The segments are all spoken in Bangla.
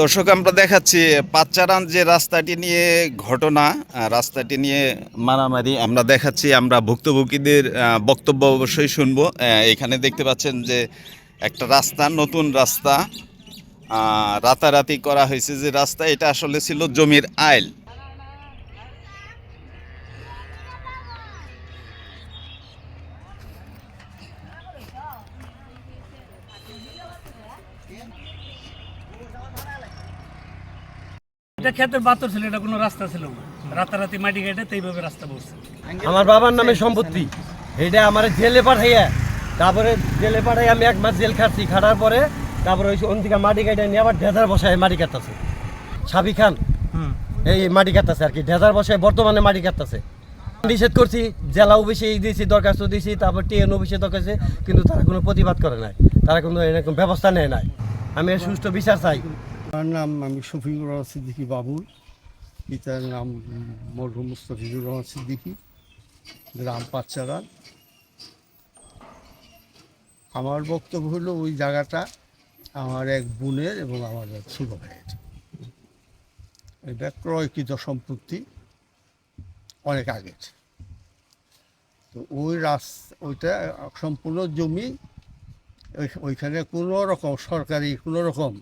দর্শক, আমরা দেখাচ্ছি পাচ্চারান যে রাস্তাটি নিয়ে ঘটনা রাস্তাটি নিয়ে মারামারি আমরা দেখাচ্ছি, আমরা ভুক্তভোগীদের বক্তব্য অবশ্যই শুনব। এখানে দেখতে পাচ্ছেন যে একটা রাস্তা, নতুন রাস্তা রাতারাতি করা হয়েছে যে রাস্তা, এটা আসলে ছিল জমির আইল। এটা ক্ষেতের বাতর ছিল এটা কোনো রাস্তা ছিল না। রাতারাতি মাটি কেটে এইভাবে রাস্তা বসছে। আমার বাবার নামে সম্পত্তি। এটা আমার জেলে পাঠাইয়া তারপরে জেলে পাঠাই আমি এক মাস জেল খাটছি। খাটার পরে তারপরে ওই ওন থেকে মাটি কাটে নিয়ে আবার ঢেজার বসায় মাটি কাটতেছে। সাবি খান এই মাটি কাটতেছে আর কি। ঢেজার বসায় বর্তমানে মাটি কাটতেছে। নিষেধ করছি জেলা অফিসে দিয়েছি দরখাস্ত দিয়েছি তারপর টিএন অফিসে দরখাস্ত কিন্তু তারা কোনো প্রতিবাদ করে নাই। তারা কোনো এরকম ব্যবস্থা নেয় নাই। আমি সুষ্ঠু বিচার চাই। আমার নাম আমি শফিকুর রহমান সিদ্দিকী বাবুল। পিতার নাম মরহুম মুস্তফিজুর রহমান সিদ্দিকী, গ্রাম পাচ্চারা আমার বক্তব্য হলো ওই জায়গাটা আমার এক বোনের এবং আমার এক ছোট ভাইয়ের। এটা ক্রয়কৃত সম্পত্তি অনেক আগের। তো ওই রাস্তা, ওইটা সম্পূর্ণ জমি, ওই- ওইখানে কোনো রকম সরকারি কোনো রকম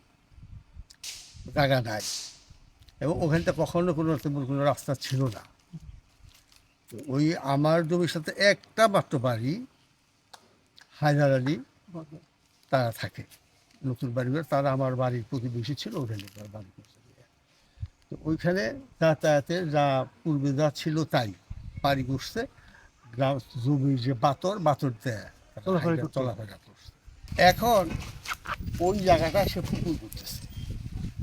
জায়গা নাই। এবং ওখানটা কখনো কোনো তেমন কোনো রাস্তা ছিল না। তো ওই আমার জমির সাথে একটা মাত্র বাড়ি হায়দার আলী তারা থাকে। নতুন বাড়ি করে তারা আমার বাড়ির প্রতিবেশী ছিল ওখানে তার বাড়ি করছে। তো ওইখানে যাতায়াতের যা পূর্বে যা ছিল তাই। বাড়ি করছে গ্রাম জমির যে বাতর বাতর দেয়। চলাফেরা করছে। এখন ওই জায়গাটা সে পুকুর করতেছে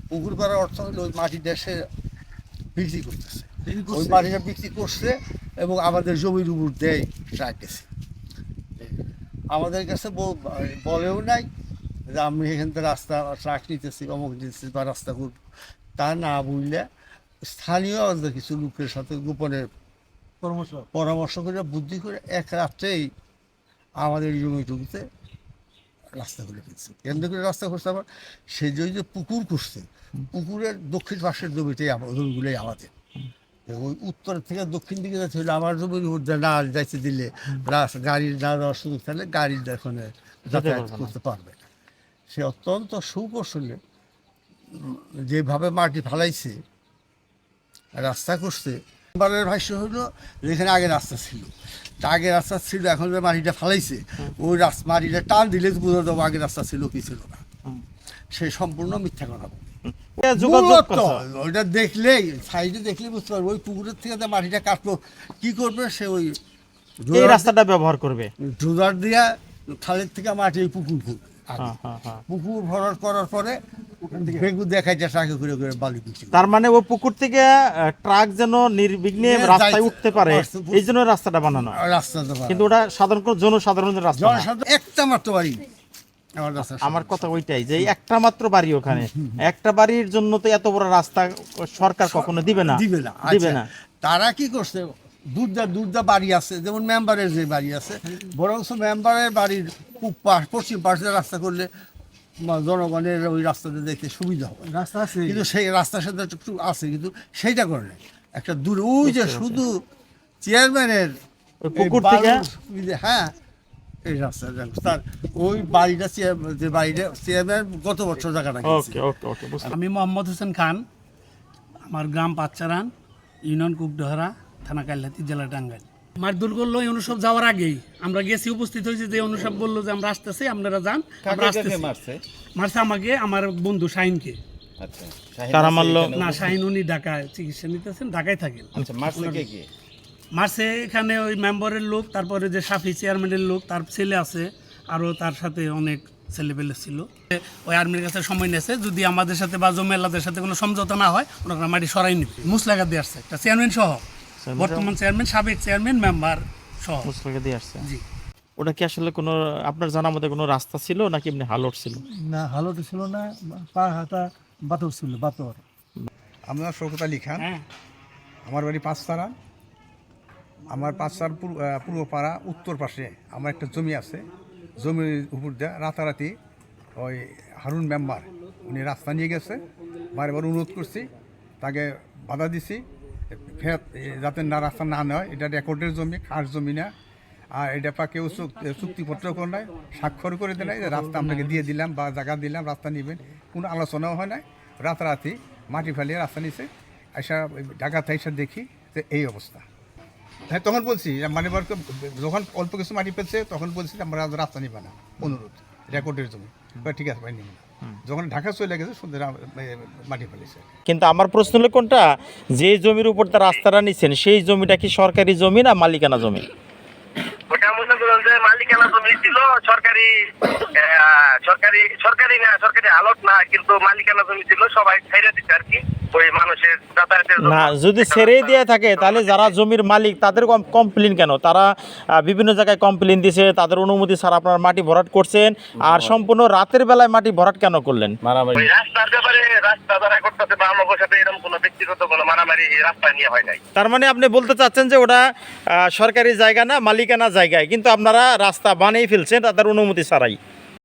পুকুর করার অর্থ হলো ওই মাটি দেশে বিক্রি করতেছে। ওই মাটিটা বিক্রি করছে এবং আমাদের জমির উপর দেয় রাখতেছে। আমাদের কাছে বল- বলেও নাই যে আমি এখান থেকে রাস্তা ট্রাক নিতেছি অমুক নিতেছি বা রাস্তা করব। তা না বুঝলে স্থানীয় আমাদের কিছু লোকের সাথে গোপনে পরামর্শ পরামর্শ করে বুদ্ধি করে এক রাত্রেই আমাদের জমি জমিতে রাস্তা করে ফেলছে। কেন্দ্র করে রাস্তা করছে আবার সে যে যে পুকুর করছে পুকুরের দক্ষিণ পাশের জমিটাই আমার জমিগুলোই আমাদের। ওই উত্তর থেকে দক্ষিণ দিকে যাচ্ছে হলে আমার দিয়ে না যাইতে দিলে গাড়ির না যাওয়ার সুযোগ থাকলে গাড়ির এখানে যাতায়াত করতে পারবে সে অত্যন্ত সুকৌশলে যেভাবে মাটি ফালাইছে রাস্তা করছে এবারের ভাষ্য হলো যে এখানে আগে রাস্তা ছিল। তা আগে রাস্তা ছিল এখন যে মাটিটা ফালাইছে ওই রাস্তা মাটিটা টান দিলে বুঝে যাব আগে রাস্তা ছিল কি ছিল না। সে সম্পূর্ণ মিথ্যা কথা ওইটা দেখলেই সাইডে দেখলেই বুঝতে পারব। ওই পুকুরের থেকে যে মাটিটা কাটলো কি করবে? সে ওই রাস্তাটা ব্যবহার করবে। জোদার দিয়া খালের থেকে মাটি ওই পুকুর ভরবে আগে। হ্যাঁ, হ্যাঁ, হ্যাঁ। পুকুর ভরার করার পরে যে করে করে বালি তার মানে ও পুকুর থেকে ট্রাক যেন নির্বিঘ্নে রাস্তায় উঠতে পারে এই জন্য রাস্তাটা বানানো। আর রাস্তা তো কিন্তু ওটা সাধারণ কোনো জনসাধারণের রাস্তা জনসাধারণ একটা মাত্র বাড়ি। আমার কথা ওইটাই যে একটা মাত্র বাড়ি ওখানে। একটা বাড়ির জন্য তো এত বড় রাস্তা সরকার কখনো দিবে না। দিবে না। দিবে আচ্ছা, না। তারা কি করছে? দুধদা দুধদা বাড়ি আছে যেমন মেম্বারের যে বাড়ি আছে বরং মেম্বারের বাড়ির পাশ পশ্চিম পাশে রাস্তা করলে জনগণের ওই রাস্তাতে দেখতে সুবিধা হবে রাস্তা আছে। কিন্তু সেই রাস্তার সাথে একটু আছে কিন্তু সেইটা করে নাই। একটা দূর ওই যে শুধু চেয়ারম্যানের পুকুর থেকে- হ্যাঁ এই রাস্তা তার ওই বাড়িটা যে বাড়িটা চেয়ারম্যান গত বছর জায়গাটা আমি মোহাম্মদ হোসেন খান আমার গ্রাম পাচ্চারান ইউনিয়ন কুকডহরা থানা কাল্লাতি জেলা টাঙ্গাইল। মারধর করল এই অনুসব যাওয়ার আগেই আমরা গেছি উপস্থিত হয়েছি যে অনুসব বলল যে আমরা আসতেছি আপনারা যান আমরা আসতেছি। মারছে? মারছে আমাকে আমার বন্ধু শাহিনকে। আচ্ছা মারলো? না শাহিন উনি ঢাকায় চিকিৎসা নিতেছেন ঢাকায় থাকেন। আচ্ছা মারছে কে কে? মারছে এখানে ওই মেম্বারের লোক তারপরে যে সাফি চেয়ারম্যানের লোক তার ছেলে আছে আরও তার সাথে অনেক ছেলেপেলে ছিল। ওই আর্মির কাছে সময় নিয়েছে যদি আমাদের সাথে বা জমেলাদের সাথে কোনো সমঝোতা না হয় ওনারা মাটি সরাই নিবে। মুসলাগা দিয়ে আসছে একটা চেয়ারম্যান সহ। বর্তমান চেয়ারম্যান সাবেক চেয়ারম্যান মেম্বার সহ। মুসলিমকে দিয়ে আসছে। জি। ওটা কি আসলে কোনো আপনার জানার মধ্যে কোনো রাস্তা ছিল নাকি এমনি হালট ছিল? না হালট ছিল না পা হাতা বাতর ছিল বাতর। আমরা শৌকত আলী খান। হ্যাঁ। আমার বাড়ি পাঁচতারা। আমার পাঁচতার পূর্ব পূর্বপাড়া উত্তর পাশে আমার একটা জমি আছে। জমির উপর দিয়ে রাতারাতি ওই হারুন মেম্বার উনি রাস্তা নিয়ে গেছে। বারবার অনুরোধ করছি তাকে বাধা দিছি। ফের যাতে না রাস্তা না নেয়, এটা রেকর্ডের জমি, খাস জমি না। আর এটা পা কেউ চুক- চুক্তিপত্র করে নাই স্বাক্ষর করে দেয় নাই যে রাস্তা আপনাকে দিয়ে দিলাম বা জায়গা দিলাম, রাস্তা নেবেন, কোনো আলোচনাও হয় নাই। রাতারাতি মাটি ফেলিয়ে রাস্তা নিছে এসা ঢাকাতে এসে দেখি যে এই অবস্থা। হ্যাঁ তখন বলছি মানে যখন অল্প কিছু মাটি পেয়েছে, তখন বলছি আমরা রাস্তা নিবে না, অনুরোধ, রেকর্ডের জন্য ঠিক আছে, ভাই নিব না। যখন ঢাকা চলে গেছে সুন্দর মাটি ফেলেছে। কিন্তু আমার প্রশ্ন হলো কোনটা? যে জমির উপর তার রাস্তাটা নিচ্ছেন সেই জমিটা কি সরকারি জমি না মালিকানা জমি? ওটা মনে করেন যে মালিকানা জমি ছিল সরকারি আহ, সরকারি সরকারি না সরকারি আলোক না কিন্তু মালিকানা জমি ছিল সবাই ছেড়ে দিচ্ছে আর কি। ওই মানুষের যাতায়াতের না যদি ছেড়েই দিয়ে থাকে তাহলে যারা জমির মালিক তাদের কমপ্লেন কেন? তারা বিভিন্ন জায়গায় কমপ্লেন দিছে তাদের অনুমতি ছাড়া আপনার মাটি ভরাট করছেন আর সম্পূর্ণ রাতের বেলায় মাটি ভরাট কেন করলেন? ওই রাস্তার ব্যাপারে রাস্তা যারা করতেছে বা আমাদের সাথে এরকম কোনো ব্যক্তিগত কোনো মারামারি এই নিয়ে হয় নাই। তার মানে আপনি বলতে চাচ্ছেন যে ওটা সরকারি জায়গা না মালিকানা জায়গায় কিন্তু আপনারা রাস্তা বানিয়ে ফেলছেন তাদের অনুমতি ছাড়াই।